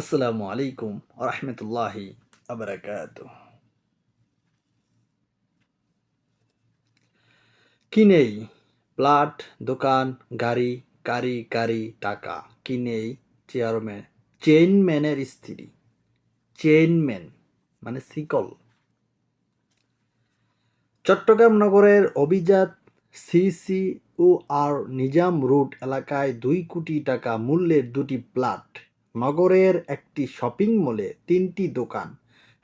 আসসালামু আলাইকুম রহমতুল্লাহি আবরাকাত কি নেই? প্লাট, দোকান, গাড়ি গাড়ি গাড়ি, টাকা। কি নেই? চেয়ারম্যান, চেইনম্যানের স্ত্রী। চেইনম্যান মানে সিকল চট্টগ্রাম নগরের অভিজাত সিসি ও আর নিজাম রোড এলাকায় দুই কোটি টাকা মূল্যের দুটি প্লাট। নগরের একটি শপিং মলে তিনটি দোকান,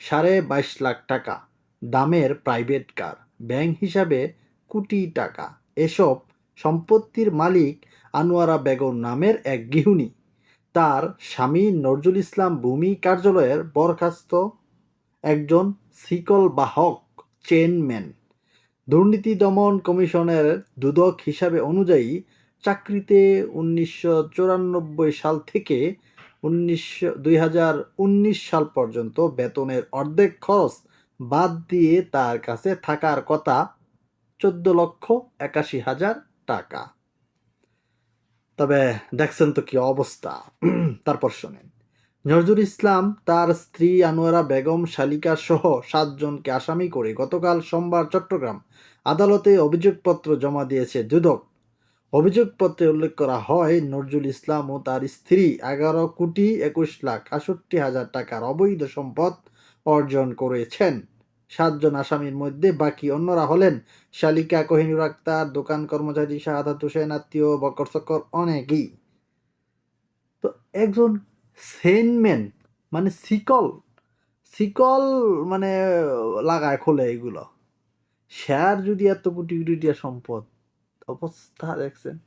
সাড়ে বাইশ লাখ টাকা। দামের প্রাইভেট কার, ব্যাংক হিসাবে কোটি টাকা। এসব সম্পত্তির মালিক আনোয়ারা বেগম নামের এক গৃহিণী। তার স্বামী নজরুল ইসলাম ভূমি কার্যালয়ের বরখাস্ত একজন সিকল বাহক চেনম্যান দুর্নীতি দমন কমিশনের দুদক হিসাবে অনুযায়ী চাকরিতে উনিশশো চুরানব্বই সাল থেকে উনিশশো, দুই সাল পর্যন্ত বেতনের অর্ধেক খরচ বাদ দিয়ে তার কাছে থাকার কথা চোদ্দ লক্ষ একাশি হাজার টাকা। তবে দেখছেন তো কি অবস্থা। তারপর শোনেন। নজরুল ইসলাম তার স্ত্রী আনোয়ারা বেগম শালিকা সহ সাতজনকে আসামি করে গতকাল সোমবার চট্টগ্রাম আদালতে অভিযোগপত্র জমা দিয়েছে দুদক অভিযোগপত্রে উল্লেখ করা হয়, নজরুল ইসলাম ও তার স্ত্রী এগারো কোটি একুশ লাখ আষট্টি হাজার টাকার অবৈধ সম্পদ অর্জন করেছেন। সাতজন আসামির মধ্যে বাকি অন্যরা হলেন শালিকা, কোহিনুর আক্তার, দোকান কর্মচারী শাহাদাত হোসেন আত্মীয় বকর সকর অনেকেই। তো একজন সেনম্যান মানে শিকল শিকল মানে লাগায় খোলে এগুলো। শেয়ার যদি এত কোটি কোটি সম্পদ অবস্থা দেখছেন।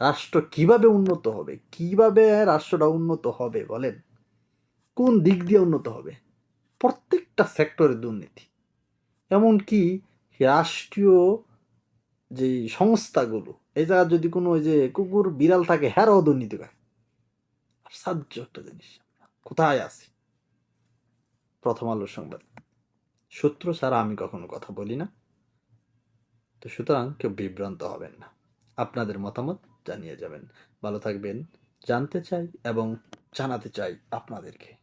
রাষ্ট্র কীভাবে উন্নত হবে? কীভাবে রাষ্ট্রটা উন্নত হবে বলেন? কোন দিক দিয়ে উন্নত হবে? প্রত্যেকটা সেক্টরে দুর্নীতি। এমনকি রাষ্ট্রীয় যে সংস্থাগুলো, এই জায়গায় যদি কোনো ওই যে কুকুর, বিড়াল থাকে, হ্যারও দুর্নীতি করে। আশ্চর্য একটা জিনিস। কোথায় আছি? প্রথম আলোর সংবাদ। সূত্র ছাড়া আমি কখনো কথা বলি না। তো সুতরাং কেউ বিভ্রান্ত হবেন না। আপনাদের মতামত জানিয়ে যাবেন। ভালো থাকবেন, জানতে চাই এবং জানাতে চাই আপনাদেরকে।